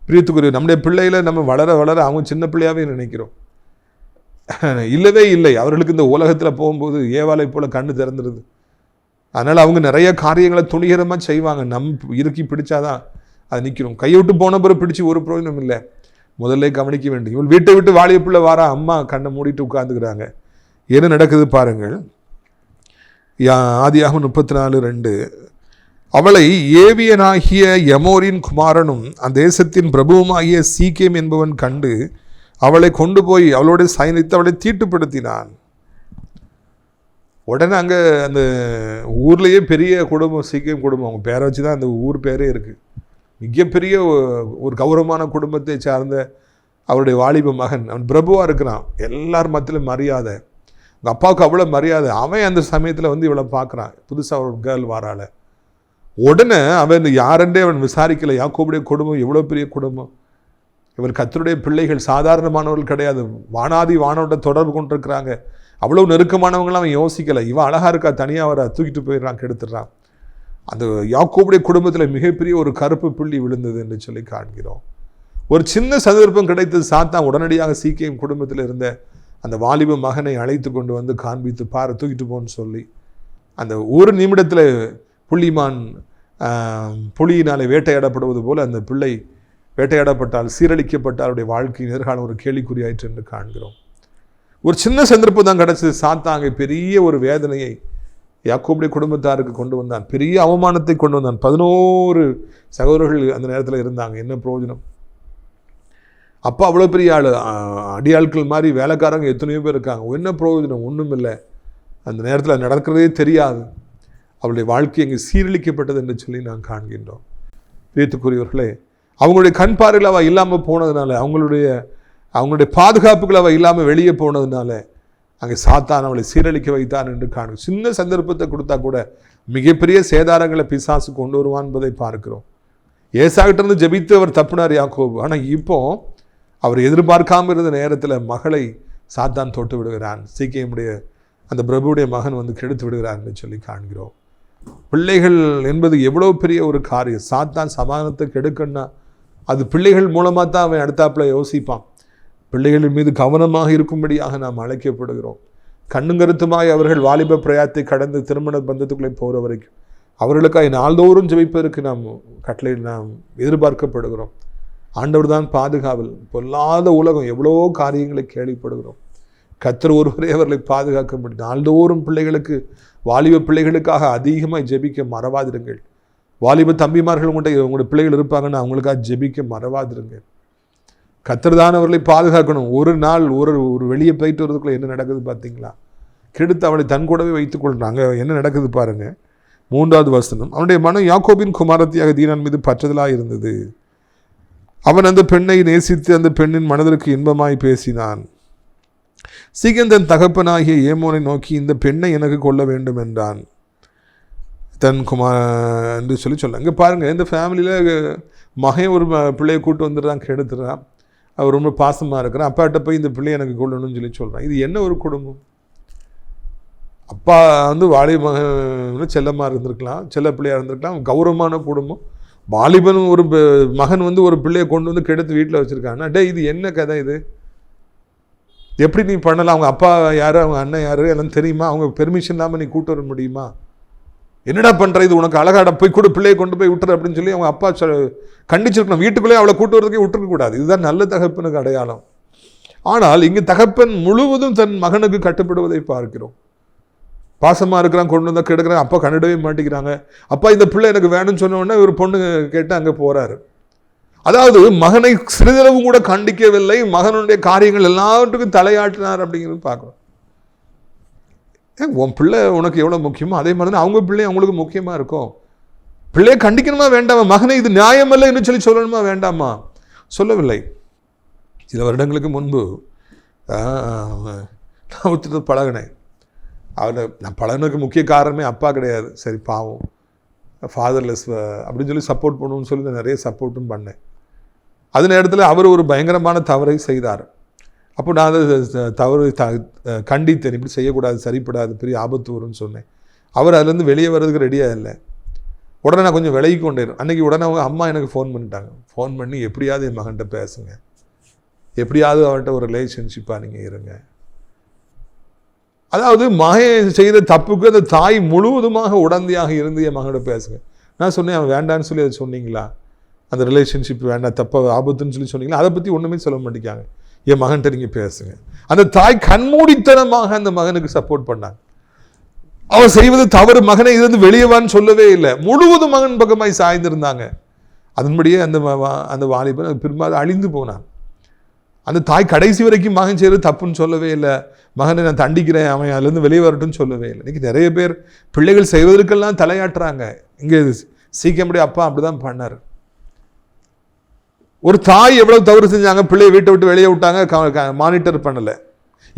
பிரியத்துக்குரிய நம்முடைய பிள்ளைகளை நம்ம வளர வளர அவங்க சின்ன பிள்ளையாவே நினைக்கிறோம். இல்லவே இல்லை. அவர்களுக்கு இந்த உலகத்தில் போகும்போது ஏவாலை போல கண்ணு திறந்துருது. அதனால் அவங்க நிறைய காரியங்களை துணிகரமாக செய்வாங்க. நம் இறுக்கி பிடிச்சாதான் அது நிற்கிறோம். கைவிட்டு போன பிறகு பிடிச்சி ஒரு பிரயோஜனம் இல்லை. முதல்ல கவனிக்க வேண்டும். இவள் வீட்டை விட்டு வாலிய பிள்ளை வாரா? அம்மா கண்ணை மூடிட்டு உட்காந்துக்கிறாங்க என்ன நடக்குது பாருங்கள். யா ஆதியாகும் முப்பத்தி நாலு ரெண்டு. அவளை ஏவியனாகிய யமோரின் குமாரனும் அந்த தேசத்தின் பிரபுவுமாகிய சீக்கியம் என்பவன் கண்டு அவளை கொண்டு போய் அவளோட சயனித்து அவளை தீட்டுப்படுத்தினான். உடனே அங்கே அந்த ஊர்லேயே பெரிய குடும்பம் சீக்கியம் குடும்பம் அவங்க பேரை வச்சு தான் அந்த ஊர் பேரே இருக்குது மிகப்பெரிய ஒரு கௌரவமான குடும்பத்தை சார்ந்த அவருடைய வாலிப மகன். அவன் பிரபுவாக இருக்கிறான். எல்லார் மத்தியிலும் மரியாதை. உங்கள் அப்பாவுக்கு அவ்வளோ மரியாதை. அவன் அந்த சமயத்தில் வந்து இவளை பார்க்குறான். புதுசாக ஒரு கேர்ள் வாரால. உடனே அவன் யாரென்றே அவன் விசாரிக்கல. யாக்கோபுடைய குடும்பம் எவ்வளோ பெரிய குடும்பம். இவர் கத்தருடைய பிள்ளைகள் சாதாரணமானவர்கள் கிடையாது. வானாதி வானோட தொடர்பு கொண்டிருக்கிறாங்க. அவ்வளோ நெருக்கமானவங்களாம் அவன் யோசிக்கலை. இவன் அழகாக இருக்கா தனியாக அவரை தூக்கிட்டு போயிடுறான் கெடுத்துடுறான். அந்த யாக்கோபுடைய குடும்பத்தில் மிகப்பெரிய ஒரு கருப்பு புள்ளி விழுந்தது என்று சொல்லி காண்கிறோம். ஒரு சின்ன சந்தர்ப்பம் கிடைத்தது சாத்தான். உடனடியாக சீக்கியம் குடும்பத்தில் இருந்த அந்த வாலிப மகனை அழைத்து கொண்டு வந்து காண்பித்து பாரு தூக்கிட்டு போன்னு சொல்லி. அந்த ஒரு நிமிடத்தில் புள்ளிமான் புலியினாலே வேட்டையாடப்படுவது போல் அந்த பிள்ளை வேட்டையாடப்பட்டால் சீரழிக்கப்பட்டால் அவருடைய வாழ்க்கையின் எதிர்காலம் ஒரு கேள்விக்குறியாயிற்று என்று காண்கிறோம். ஒரு சின்ன சந்தர்ப்பம் தான் கிடச்சிது. சாத்தாங்க பெரிய ஒரு வேதனையை யாக்கோபுடைய குடும்பத்தாருக்கு கொண்டு வந்தான். பெரிய அவமானத்தை கொண்டு வந்தான். பதினோரு சகோதரர்கள் அந்த நேரத்தில் இருந்தாங்க. என்ன பிரயோஜனம்? அப்பா அவ்வளோ பெரிய ஆள். அடியாட்கள் மாதிரி வேலைக்காரங்க எத்தனையோ பேர் இருக்காங்க. என்ன பிரயோஜனம்? ஒன்றும் இல்லை அந்த நேரத்தில் நடக்கிறதே தெரியாது. அவளுடைய வாழ்க்கை அங்கே சீரழிக்கப்பட்டது என்று சொல்லி நான் காண்கின்றோம். பிரியத்துக்குரியவர்களே அவங்களுடைய கண் பார்வையில் அவள் இல்லாமல் போனதுனால அவங்களுடைய அவங்களுடைய பாதுகாப்புகள் அவள் இல்லாமல் வெளியே போனதுனால அங்கே சாத்தான் அவளை சீரழிக்க வைத்தான் என்று காணும். சின்ன சந்தர்ப்பத்தை கொடுத்தா கூட மிகப்பெரிய சேதாரங்களை பிசாசு கொண்டு வருவான் என்பதை பார்க்கிறோம். ஏசாகிட்ட இருந்து ஜெபித்து அவர் தப்புனார் யாக்கோபு. ஆனால் இப்போ அவர் எதிர்பார்க்காம இருந்த நேரத்தில் மகளை சாத்தான் தொட்டு விடுகிறான். சீக்கியமுடைய அந்த பிரபுடைய மகன் வந்து கெடுத்து விடுகிறான் என்று சொல்லி காண்கிறோம். பிள்ளைகள் என்பது எவ்வளோ பெரிய ஒரு காரியம். சாத்தான் சமாதானத்தை கெடுக்கணும்னா அது பிள்ளைகள் மூலமாக தான் அவன் அடுத்தாப்புல யோசிப்பான். பிள்ளைகளின் மீது கவனமாக இருக்கும்படியாக நாம் அழைக்கப்படுகிறோம். கண்ணும் கருத்துமாய் அவர்கள் வாலிப பிரயாத்தை கடந்து திருமண பந்தத்துக்குள்ளே போகிற வரைக்கும் அவர்களுக்காக நாள்தோறும் ஜெபிப்பதற்கு நாம் கட்டளை நாம் எதிர்பார்க்கப்படுகிறோம். ஆண்டவர் தான் பாதுகாவல். பொல்லாத உலகம் எவ்வளோ காரியங்களை கேள்விப்படுகிறோம். கத்தர் ஒருவரே அவர்களை பாதுகாக்க முடியும் நாள்தோறும் பிள்ளைகளுக்கு வாலிப பிள்ளைகளுக்காக அதிகமாக ஜெபிக்க மறவாதிருங்கள். வாலிப தம்பிமார்கள் உங்கள்கிட்ட உங்களுடைய பிள்ளைகள் இருப்பாங்கன்னா அவங்களுக்காக ஜெபிக்க மறவாதிருங்கள். கத்தர் அவர்களை பாதுகாக்கணும். ஒரு நாள் ஒரு ஒரு வெளியே போயிட்டு வரதுக்குள்ளே என்ன நடக்குது பார்த்தீங்களா? கெடுத்து அவளை தன் கூடவே வைத்துக் கொள்றாங்க என்ன நடக்குது பாருங்கள் மூன்றாவது வசனம். அவனுடைய மனம் யாக்கோபின் குமாரத்தியாக தீனான் மீது பற்றுதலாக இருந்தது. அவன் அந்த பெண்ணை நேசித்து அந்த பெண்ணின் மனதிற்கு இன்பமாய் பேசினான். சீக்கிரம் தன் தகப்பனாகிய ஏமோனை நோக்கி இந்த பெண்ணை எனக்கு கொள்ள வேண்டும் என்றான். தன் குமார் என்று சொல்லி சொல்ல இங்கே பாருங்கள் இந்த ஃபேமிலியில் மகன் ஒரு பிள்ளையை கூட்டு வந்துடுறான் கெடுத்துறான் அவர் ரொம்ப பாசமாக இருக்கிறான் அப்பாட்ட போய் இந்த பிள்ளை எனக்கு கொள்ளணும்னு சொல்லி சொல்கிறான் இது என்ன ஒரு குடும்பம்? அப்பா வந்து வாலிபன் செல்லமாக இருந்திருக்கலாம் செல்ல பிள்ளையாக இருந்திருக்கலாம். கௌரவமான குடும்பம். வாலிபன் ஒரு மகன் வந்து ஒரு பிள்ளையை கொண்டு வந்து கெடுத்து வீட்டில் வச்சுருக்காங்கன்னா டே இது என்ன கதை இது? எப்படி நீ பண்ணலாம்? அவங்க அப்பா யார்? அவங்க அண்ணன் யார்? எல்லாம் தெரியுமா? அவங்க பெர்மிஷன் இல்லாமல் நீ கூட்டு வர முடியுமா? என்னடா பண்ணுற இது உனக்கு அழகாட போய் கூட பிள்ளையை கொண்டு போய் விட்டுரு அப்படின்னு சொல்லி அவங்க அப்பா சொ கண்டிச்சிருக்கணும். வீட்டுக்குள்ளே அவளை கூட்டு வரதுக்கே விட்டுருக்கக்கூடாது இதுதான் நல்ல தகப்பனுக்கு அடையாளம். ஆனால் இங்கு தகப்பன் முழுவதும் தன் மகனுக்கு கட்டுப்படுவதை பார்க்கிறோம். பாசமாக இருக்கிறான் கொண்டு வந்தால் கெடுக்கிறான். அப்பா கண்டுடவே மாட்டேங்கிறாங்க. அப்பா இந்த பிள்ளை எனக்கு வேணும்னு சொன்ன ஒரு பொண்ணு கேட்டு அங்கே போகிறாரு அதாவது மகனை சிறிதளவு கூட கண்டிக்கவில்லை. மகனுடைய காரியங்கள் எல்லாத்துக்கும் தலையாட்டினார் அப்படிங்கிறது பார்க்குறோம். ஏன் உன் பிள்ளை உனக்கு எவ்வளோ முக்கியமோ அதே மாதிரி தான் அவங்க பிள்ளை அவங்களுக்கு முக்கியமாக இருக்கும். பிள்ளையை கண்டிக்கணுமா வேண்டாமா? மகனை இது நியாயமல்ல என்று சொல்லி சொல்லணுமா வேண்டாமா? சொல்லவில்லை. சில வருடங்களுக்கு முன்பு நான் ஒருத்தர் பழகினேன். அவனை நான் பழகினதுக்கு முக்கிய காரணமே அப்பா கிடையாது. சரி பாவம். ஃபாதர்லெஸ் அப்படின்னு சொல்லி சப்போர்ட் பண்ணுவோம்னு சொல்லி நான் நிறைய சப்போர்ட்டும் பண்ணேன். அது நேரத்தில் அவர் ஒரு பயங்கரமான தவறை செய்தார். அப்போ நான் அதை தவறு த கண்டித்தேன். இப்படி செய்யக்கூடாது சரிப்படாது பெரிய ஆபத்து வரும்னு சொன்னேன். அவர் அதுலேருந்து வெளியே வர்றதுக்கு ரெடியாக இல்லை. உடனே நான் கொஞ்சம் விலகி கொண்டேன். அன்றைக்கி உடனே அவங்க அம்மா எனக்கு ஃபோன் பண்ணிட்டாங்க. ஃபோன் பண்ணி எப்படியாவது என் மகன்கிட்ட பேசுங்க. எப்படியாவது அவன்கிட்ட ஒரு ரிலேஷன்ஷிப்பாக நீங்கள் இருங்க. அதாவது மகன் செய்த தப்புக்கு அந்த தாய் முழுவதுமாக உடந்தையாக இருந்து என் மகன்கிட்ட பேசுங்க. நான் சொன்னேன் அவன் வேண்டான்னு சொல்லி அதை சொன்னீங்களா? அந்த ரிலேஷன்ஷிப் வேண்டாம் தப்பாக ஆபத்துன்னு சொல்லி சொன்னீங்களா? அதை பற்றி ஒன்றுமே சொல்ல மாட்டேங்காங்க என் மகன்கிட்ட நீங்கள் பேசுங்க. அந்த தாய் கண்மூடித்தனமாக அந்த மகனுக்கு சப்போர்ட் பண்ணாங்க. அவர் செய்வது தவறு மகனை இருந்து வெளியவான்னு சொல்லவே இல்லை. முழுவதும் மகன் பக்கமாய் சாய்ந்திருந்தாங்க. அதன்படியே அந்த அந்த வாலிபன் பெரும்பாலும் அழிந்து போனான். அந்த தாய் கடைசி வரைக்கும் மகன் செய்கிறது தப்புன்னு சொல்லவே இல்லை. மகனை நான் தண்டிக்கிறேன் அவன் அதுலேருந்து வெளியே வரட்டும்னு சொல்லவே இல்லை. இன்றைக்கி நிறைய பேர் பிள்ளைகள் செய்வதற்கெல்லாம் தலையாட்டுறாங்க. இங்கே சீக்கிரமுடைய அப்பா அப்படிதான் பண்ணார். ஒரு தாய் எவ்வளவு தவறு செஞ்சாங்க பிள்ளையை வீட்டை விட்டு வெளியே விட்டாங்க மானிட்டர் பண்ணலை.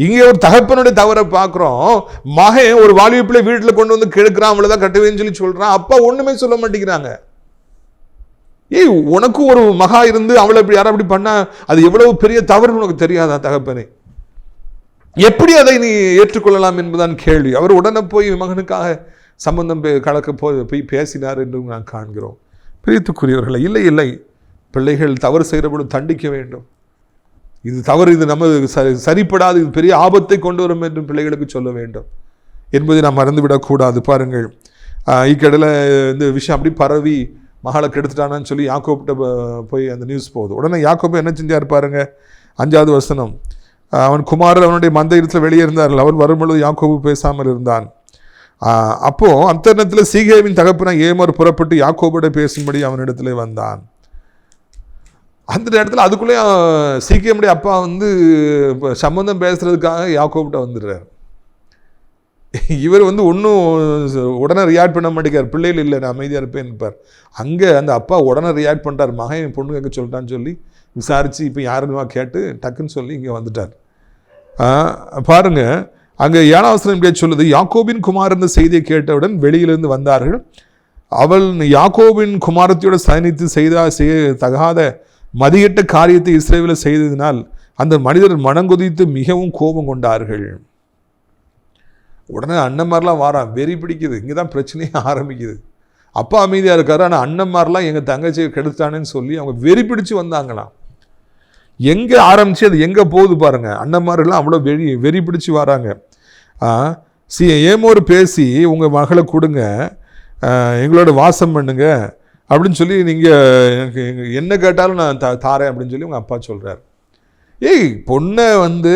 இங்கே ஒரு தகப்பனுடைய தவறை பார்க்குறோம். மகன் ஒரு வாலிப பிள்ளை வீட்டில் கொண்டு வந்து கெடுக்கிறான் அவளை தான் கட்டுவேன்னு சொல்லி சொல்கிறான் அப்பா ஒன்றுமே சொல்ல மாட்டேங்கிறாங்க. ஏய் உனக்கு ஒரு மகா இருந்து அவளை இப்படி யாரும் அப்படி பண்ணா அது எவ்வளவு பெரிய தவறுன்னு உனக்கு தெரியாதா தகப்பனே? எப்படி அதை நீ ஏற்றுக்கொள்ளலாம் என்பதுதான் கேள்வி. அவர் உடனே போய் மகனுக்காக சம்பந்தம் கலக்க போய் போய் பேசினார் என்று நான் காண்கிறோம். பிரியத்துக்குரியவர்களை இல்லை இல்லை. பிள்ளைகள் தவறு செய்கிறபொழுது தண்டிக்க வேண்டும். இது தவறு இது நம்ம ச- சரிப்படாது இது பெரிய ஆபத்தை கொண்டு வரும் என்று பிள்ளைகளுக்கு சொல்ல வேண்டும். என்பதை நாம் மறந்துவிடக்கூடாது பாருங்கள். ஆஹ் இக்கடையில் இந்த விஷயம் அப்படி பரவி மகளை கெடுத்துட்டானான்னு சொல்லி யாக்கோப்கிட்ட போய் அந்த நியூஸ் போகுது. உடனே யாக்கோபு என்ன செஞ்சார் பாருங்க? அஞ்சாவது வசனம். அவன் குமாரர் அவனுடைய மந்தையிடத்தில் வெளியே இருந்தார்கள். அவன் வரும்பொழுது யாக்கோபு பேசாமல் இருந்தான். அப்போது அப்போ அந்த நேரத்தில் சீகேவின் தகப்பன ஏமர் புறப்பட்டு யாக்கோபோட பேசும்படி அவனிடத்துல வந்தான். அந்த நேரத்தில் அதுக்குள்ளேயும் சீக்கியமுடைய அப்பா வந்து சம்மந்தம் பேசுகிறதுக்காக பேசுறதுக்காக வந்துடுறார். இவர் வந்து ஒன்றும் உடனே ரியாக்ட் பண்ண மாட்டேங்கிறார். பிள்ளைகள் இல்லை நான் அமைதியாக இருப்பேன் இருப்பார் அங்கே அந்த அப்பா உடனே ரியாக்ட் பண்ணிட்டார் மகன் என் பொண்ணு கேட்க சொல்லிட்டான்னு சொல்லி விசாரித்து இப்போ யாருன்னு கேட்டு டக்குன்னு சொல்லி இங்கே வந்துட்டார். பாருங்கள் பாருங்க. அங்கே ஏழாவசனம் இப்படியே சொல்லுது. யாக்கோபின் குமார் என்ற செய்தியை கேட்டவுடன் வெளியிலிருந்து வந்தார்கள். அவள் யாக்கோபின் குமாரத்தியோட சயனித்து செய்தா செய்ய தகாத மதியட்ட காரியத்தை இஸ்ரேலில் செய்ததினால் அந்த மனிதர் மனங்கொதித்து மிகவும் கோபம் கொண்டார்கள். உடனே அண்ணன்மாரெலாம் வாரான் வெறி பிடிக்குது இங்கே தான் பிரச்சனையே ஆரம்பிக்குது. அப்பா அமைதியாக இருக்காரு ஆனால் அண்ணன்மாரெலாம் எங்கள் தங்கச்சியை கெடுத்தானேன்னு சொல்லி அவங்க வெறி பிடிச்சு வந்தாங்களாம். எங்கே ஆரம்பித்து அது எங்கே போகுது பாருங்கள் அண்ணன்மாரெல்லாம் அவ்வளோ வெறி வெறி பிடிச்சு வராங்க. சி ஏமோர் பேசி உங்கள் மகளை கொடுங்க. எங்களோட வாசம் பண்ணுங்கள் அப்படின்னு சொல்லி நீங்கள் எனக்கு என்ன கேட்டாலும் நான் த தாரேன் அப்படின்னு சொல்லி உங்கள் அப்பா சொல்கிறார் ஏய் பொண்ணை வந்து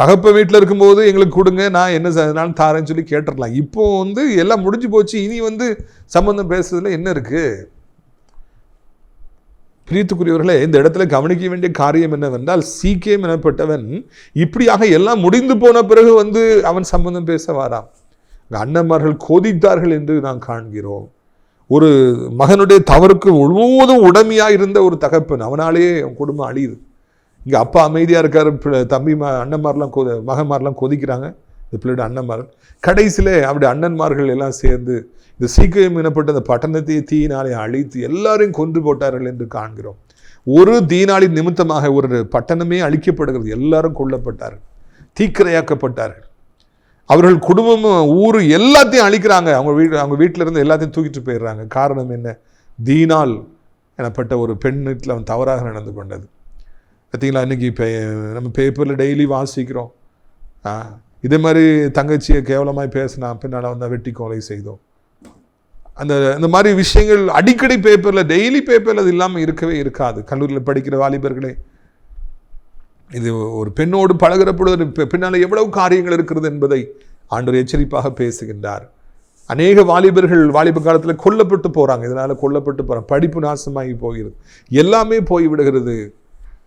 தகப்ப வீட்டில் இருக்கும்போது எங்களுக்கு கொடுங்க நான் என்ன செய்யணும் தாரேன்னு சொல்லி கேட்டுடலாம் இப்போ வந்து எல்லாம் முடிஞ்சு போச்சு இனி வந்து சம்மந்தம் பேசுறதுல என்ன இருக்குது பிரியத்துக்குரியவர்களே இந்த இடத்துல கவனிக்க வேண்டிய காரியம் என்னவென்றால் சீக்கியம் எனப்பட்டவன் இப்படியாக எல்லாம் முடிந்து போன பிறகு வந்து அவன் சம்பந்தம் பேச வாராம் அண்ணன்மார்கள் கோதித்தார்கள் என்று நாம் காண்கிறோம். ஒரு மகனுடைய தவறுக்கு முழுவதும் உடமையாக இருந்த ஒரு தகப்பன் அவனாலேயே அவன் குடும்பம் அழியுது. இங்கே அப்பா அமைதியாக இருக்கார் பிள்ளை- தம்பி மா அண்ணன்மாரெலாம் கொ மகன்மாரெலாம் கொதிக்கிறாங்க. இந்த பிள்ளையோட அண்ணன்மார்கள். கடைசியிலே அப்படி அண்ணன்மார்கள் எல்லாம் சேர்ந்து இந்த சீக்கிரம் எனப்பட்ட அந்த பட்டணத்தை தீயினாலே அழித்து எல்லாரையும் கொன்று போட்டார்கள் என்று காண்கிறோம். ஒரு தீனாளின் நிமித்தமாக ஒரு பட்டணமே அழிக்கப்படுகிறது. எல்லாரும் கொல்லப்பட்டார்கள். தீக்கிரையாக்கப்பட்டார்கள். அவர்கள் குடும்பமும் ஊர் எல்லாத்தையும் அழிக்கிறாங்க. அவங்க வீடு அவங்க வீட்டில் இருந்து எல்லாத்தையும் தூக்கிட்டு போயிடுறாங்க. காரணம் என்ன? தீனால் எனப்பட்ட ஒரு பெண் வீட்டில் அவன் தவறாக நடந்து கொண்டது. பார்த்தீங்களா இன்னைக்கு இப்போ நம்ம பேப்பரில் டெய்லி வாசிக்கிறோம். இதே மாதிரி தங்கச்சியை கேவலமாக பேசினா பின்னால் வந்தால் வெட்டி கொலை செய்தோம். அந்த இந்த மாதிரி விஷயங்கள் அடிக்கடி பேப்பரில் டெய்லி பேப்பரில் அது இல்லாமல் இருக்கவே இருக்காது. கல்லூரியில் படிக்கிற வாலிபர்களே இது ஒரு பெண்ணோடு பழகிற பொழுது பின்னால் எவ்வளவு காரியங்கள் இருக்கிறது என்பதை ஆண்டவர் எச்சரிப்பாக பேசுகின்றார். அநேக வாலிபர்கள் வாலிப காலத்தில் கொல்லப்பட்டு போகிறாங்க இதனால் கொல்லப்பட்டு போகிறாங்க படிப்பு நாசமாகி போகிறது. எல்லாமே போய் விடுகிறது.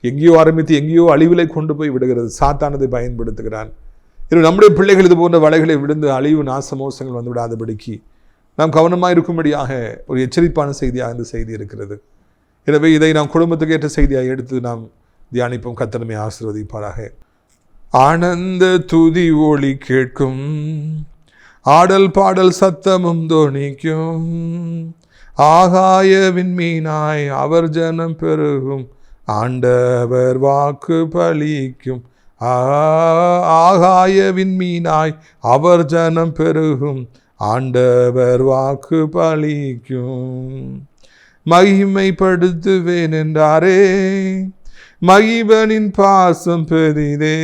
எங்கேயோ ஆரம்பித்து எங்கேயோ அழிவிலை கொண்டு போய் விடுகிறது. சாத்தானதை பயன்படுத்துகிறான். இது நம்முடைய பிள்ளைகள் இது போன்ற வலைகளை விழுந்து அழிவு நாசமோசங்கள் வந்து விடாதபடிக்கு நாம் கவனமாக இருக்கும்படியாக ஒரு எச்சரிப்பான செய்தியாக இந்த செய்தி இருக்கிறது. எனவே இதை நாம் குடும்பத்துக்கு ஏற்ற செய்தியாக எடுத்து நாம் தியானிப்போம் கத்தனமே ஆசிர்வதிப்பாராக. ஆனந்த துதி ஒளி கேட்கும் ஆடல் பாடல் சத்தமும் தோணிக்கும் ஆகாய விண்மீனாய் அவர் ஜனம் பெருகும் ஆண்டவர் வாக்கு பலிக்கும். ஆகாய விண்மீனாய் அவர் ஜனம் பெருகும் ஆண்டவர் வாக்கு பலிக்கும். மகிமைப்படுத்துவேன் என்றாரே. மகிபனின் பாசம் பெரிதே.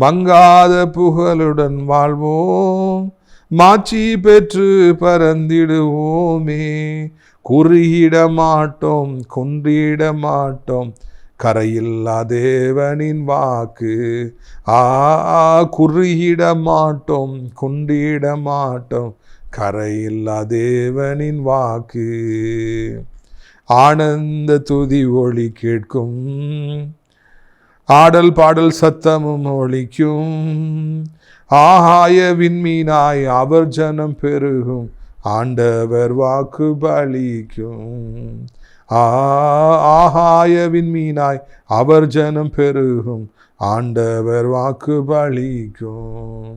மங்காத புகழுடன் வாழ்வோம். மாச்சி பெற்று பறந்திடுவோமே குறியிட மாட்டோம் குன்றிட மாட்டோம். கரையில்லா தேவனின் வாக்கு. ஆ குறியிட மாட்டோம் குண்டிட மாட்டோம். கரையில்லா தேவனின் வாக்கு. ஆனந்த துதி ஒளி கேட்கும். ஆடல் பாடல் சத்தமும் ஒழிக்கும் ஆகாய விண்மீனாய் அவர் ஜனம் பெருகும். ஆண்டவர் வாக்கு பலிக்கும். ஆகாய விண்மீனாய் அவர் ஜனம் பெருகும். ஆண்டவர் வாக்கு பலிக்கும்.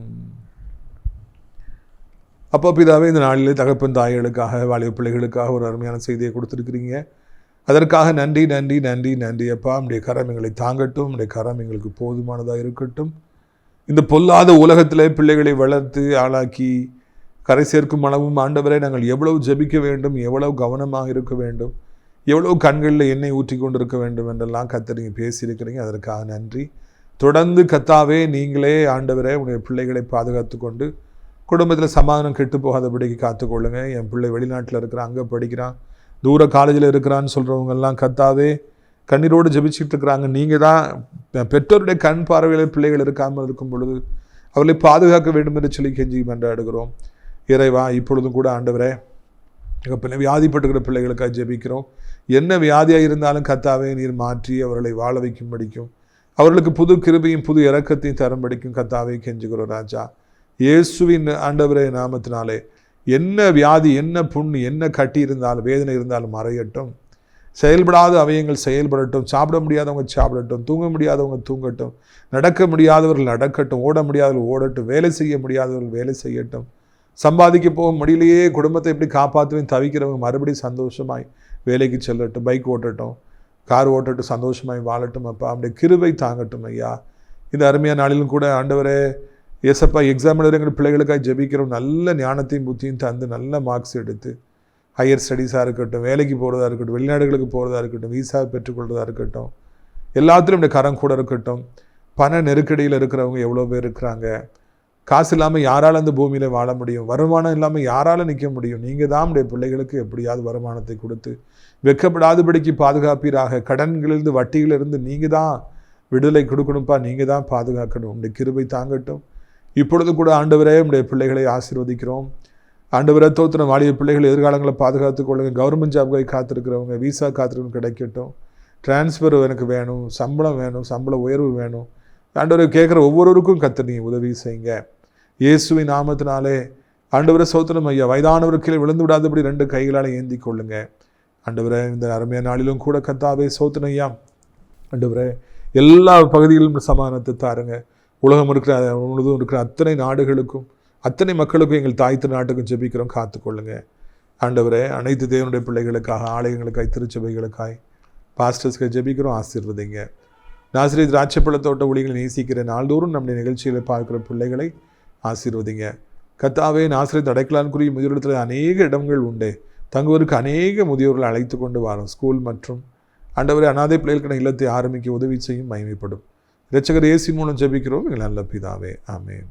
அப்போ பிதாவே இந்த நாளில் தகப்பன் தாய்களுக்காக வாலிப பிள்ளைகளுக்காக ஒரு அருமையான செய்தியை கொடுத்துருக்கிறீங்க. அதற்காக நன்றி நன்றி நன்றி நன்றி அப்பா. உடைய கரம் எங்களை தாங்கட்டும். உடைய கரம் எங்களுக்கு போதுமானதாக இருக்கட்டும். இந்த பொல்லாத உலகத்திலே பிள்ளைகளை வளர்த்து ஆளாக்கி கரை சேர்க்கும் அளவும் ஆண்டவரை நாங்கள் எவ்வளவு ஜெபிக்க வேண்டும் எவ்வளவு கவனமாக இருக்க வேண்டும் எவ்வளவு கண்களில் எண்ணெய் ஊற்றி கொண்டிருக்க வேண்டும் என்றெல்லாம் கத்தறிங்க பேசியிருக்கிறீங்க. அதற்காக நன்றி. தொடர்ந்து கத்தாவே நீங்களே ஆண்டவரே உடைய பிள்ளைகளை பாதுகாத்து கொண்டு குடும்பத்தில் சமாதானம் கெட்டு போகாதபடிக்கு காத்துக்கொள்ளுங்க. என் பிள்ளை வெளிநாட்டில் இருக்கிறான் அங்கே படிக்கிறான் தூர காலேஜில் இருக்கிறான்னு சொல்கிறவங்கெல்லாம் கத்தாவே கண்ணீரோடு ஜபிச்சுட்டு இருக்கிறாங்க. நீங்கள் தான் பெற்றோருடைய கண் பார்வையில் பிள்ளைகள் இருக்காமல் இருக்கும் பொழுது அவர்களை பாதுகாக்க வேண்டும் என்று சொல்லி கெஞ்சி மன்றாடுகிறோம். இறைவா இப்பொழுதும் கூட ஆண்டவரே எங்கள் பிள்ளை வியாதிப்பட்டுக்கிற பிள்ளைகளுக்காக ஜெபிக்கிறோம். என்ன வியாதியாக இருந்தாலும் கத்தாவே நீர் மாற்றி அவர்களை வாழ வைக்கும் படிக்கும் அவர்களுக்கு புது கிருபையும் புது இறக்கத்தையும் தரும்படிக்கும் கத்தாவே கெஞ்சுகிறோம் ராஜா. இயேசுவின் ஆண்டவரே நாமத்தினாலே என்ன வியாதி என்ன புண்ணு என்ன கட்டி இருந்தாலும் வேதனை இருந்தாலும் மறையட்டும். செயல்படாத அவயங்கள் செயல்படட்டும். சாப்பிட முடியாதவங்க சாப்பிடட்டும். தூங்க முடியாதவங்க தூங்கட்டும். நடக்க முடியாதவர்கள் நடக்கட்டும். ஓட முடியாதவர்கள் ஓடட்டும். வேலை செய்ய முடியாதவர்கள் வேலை செய்யட்டும். சம்பாதிக்க போக முடியலையே குடும்பத்தை எப்படி காப்பாற்றுவேன் தவிக்கிறவங்க மறுபடியும் சந்தோஷமாய் வேலைக்கு செல்லட்டும் பைக் ஓட்டட்டும் கார் ஓட்டட்டும் சந்தோஷமாய் வாழட்டும் அப்பா. அப்படியே கிருபை தாங்கட்டும் ஐயா. இந்த அருமையான நாளிலும் கூட ஆண்டவரே ஏசப்பா எக்ஸாம் எழுதுகிற பிள்ளைகளுக்காக ஜெபிக்கிறோம். நல்ல ஞானத்தையும் புத்தியும் தந்து நல்ல மார்க்ஸ் எடுத்து ஹையர் ஸ்டடீஸாக இருக்கட்டும் வேலைக்கு போகிறதா இருக்கட்டும் வெளிநாடுகளுக்கு போகிறதா இருக்கட்டும் விசா பெற்றுக்கொள்வதாக இருக்கட்டும் எல்லாத்துலேயும் இந்த கரம் கூட இருக்கட்டும். பண நெருக்கடியில் இருக்கிறவங்க எவ்வளோ பேர் இருக்கிறாங்க? காசு இல்லாமல் யாரால் அந்த பூமியில் வாழ முடியும்? வருமானம் இல்லாமல் யாரால் நிற்க முடியும்? நீங்கள் தான் உடைய பிள்ளைகளுக்கு எப்படியாவது வருமானத்தை கொடுத்து வெக்கப்படாதபடிக்கு பாதுகாப்பீராக. கடன்களிலிருந்து வட்டியிலிருந்து நீங்கள் தான் விடுதலை கொடுக்கணும்ப்பா நீங்கள் தான் பாதுகாக்கணும். உடைய கிருபை தாங்கட்டும். இப்பொழுது கூட ஆண்டவரே உடைய பிள்ளைகளை ஆசீர்வதிக்கிறோம். ஆண்டவரே தோத்திரம் வாலிய பிள்ளைகள் எதிர்காலங்களை பாதுகாத்துக் கொள்ளுங்க. கவர்மெண்ட் ஜாப்காய் காத்திருக்கிறவங்க விசா காத்திருக்கணும் கிடைக்கட்டும். டிரான்ஸ்ஃபர் எனக்கு வேணும் சம்பளம் வேணும் சம்பள உயர்வு வேணும். ஆண்டவரை கேட்குற ஒவ்வொருவருக்கும் கத்து நீ உதவி செய்யுங்க. இயேசுவின் நாமத்தினாலே ஆண்டவரை சோத்திரம் ஐயா வயதானவர் கீழே விழுந்து விடாதபடி ரெண்டு கைகளால் ஏந்தி கொள்ளுங்க. ஆண்டவரை இந்த அருமையான நாளிலும் கூட கத்தாவே சோத்திரம் ஐயா ஆண்டவரே எல்லா பகுதிகளிலும் சமாதானத்தை தாருங்க. உலகம் இருக்கிற முழுதும் இருக்கிற அத்தனை நாடுகளுக்கும் அத்தனை மக்களுக்கும் எங்கள் தாய் நாட்டுக்கும் ஜெபிக்கிறோம் காத்துக்கொள்ளுங்க. ஆண்டவரே அனைத்து தேவனுடைய பிள்ளைகளுக்காக ஆலயங்களுக்காய் திருச்சபைகளுக்காய் பாஸ்டர்ஸ்க்கு ஜெபிக்கிறோம் ஆசீர்வதிங்க. நாசிரியர் திராட்சைப்பழத்தோட்ட ஒளிகளை நேசிக்கிற நாள்தோறும் நம்முடைய நிகழ்ச்சிகளை பார்க்குற பிள்ளைகளை ஆசீர்வதிங்க. கத்தாவே நாசிரியர் அடைக்கலான்குரிய முதியோரிடத்தில் அநேக இடங்கள் உண்டு. தங்குவதற்கு அநேக முதியோர்களை அழைத்து கொண்டு வரோம். ஸ்கூல் மற்றும் ஆண்டவரை அனாதை பிள்ளைகளுக்கான இல்லத்தை ஆரம்பிக்க உதவி செய்யும் மகிமைப்படும். இரட்சகர் ஏசி மூலம் ஜெபிக்கிறோம். எங்கள் நல்ல பிதாவே ஆமேன்.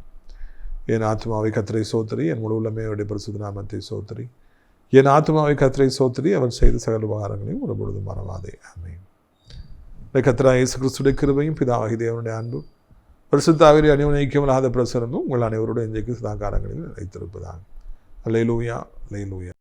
என் ஆத்மாவை கத்திரை சோத்திரி. என் முழு உள்ளமையுடைய பரிசுத்த நாமத்தை சோத்திரி. என் ஆத்மாவை கத்திரை சோத்திரி. அவர் செய்த சகல உபகாரங்களையும் ஒரு பொழுது மறவாதே ஆமேன். கத்திரா இயேசு கிறிஸ்துடைய கிருபையும் பிதாவாகி தேவனுடைய அன்பும் பரிசுத்தாவிரி அணிவனைக்கமில்லாத பிரசரமும் உங்கள் அனைவருடைய இன்றைக்கு சதாகாரங்களில் நிலைத்திருப்பதாக லைலூயா லைலூயா